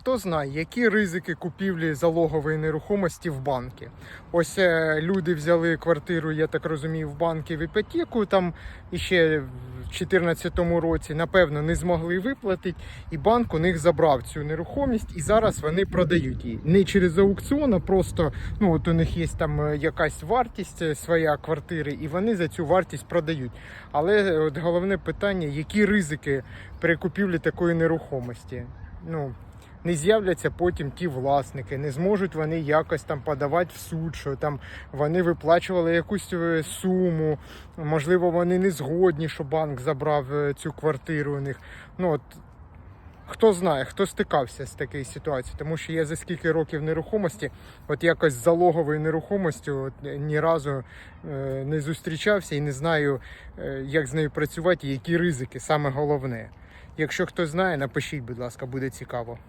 Хто знає, які ризики купівлі залогової нерухомості в банки? Ось е, люди взяли квартиру, я так розумію, в банки в іпотеку там іще в 2014 році, напевно, не змогли виплатити, і банк у них забрав цю нерухомість, і зараз вони продають її. Не через аукціон, а просто ну от у них є там е, якась вартість е, своя квартири, і вони за цю вартість продають. Але от головне питання, які ризики при купівлі такої нерухомості? Ну, не з'являться потім ті власники, не зможуть вони якось там подавати в суд, що там вони виплачували якусь е, суму, можливо, вони не згодні, що банк забрав е, цю квартиру у них. Ну от хто знає, хто стикався з такою ситуацією, тому що я за скільки років нерухомості, от якось з залоговою нерухомістю от, е, ні разу е, не зустрічався і не знаю, е, як з нею працювати і які ризики, саме головне. Якщо хто знає, напишіть, будь ласка, буде цікаво.